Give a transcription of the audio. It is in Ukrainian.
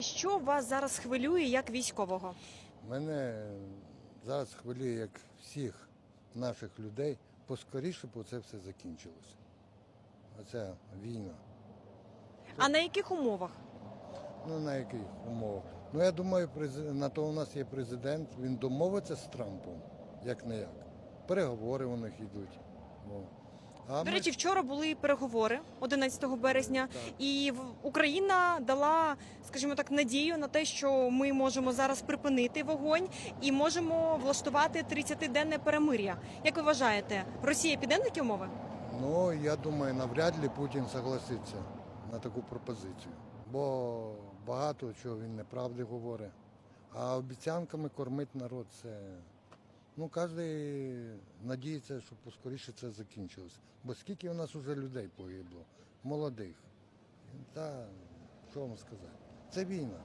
Що вас зараз хвилює як військового? Мене зараз хвилює, як всіх наших людей, поскоріше б це все закінчилося. Оця війна. А на яких умовах? Ну на яких умовах? Ну я думаю, на то у нас є президент, він домовиться з Трампом, як не як. Переговори у них йдуть. О. А До ми- речі, вчора були переговори 11 березня, Так. і Україна дала, скажімо так, надію на те, що ми можемо зараз припинити вогонь і можемо влаштувати 30-денне перемир'я. Як ви вважаєте, Росія піде на такі умови? Ну, я думаю, навряд ли Путін согласиться на таку пропозицію. Бо багато чого він неправди говорить. А обіцянками кормить народ це. Ну, кожен надіється, щоб поскоріше це закінчилось. Бо скільки у нас вже людей погибло, молодих. Та що вам сказати? Це війна.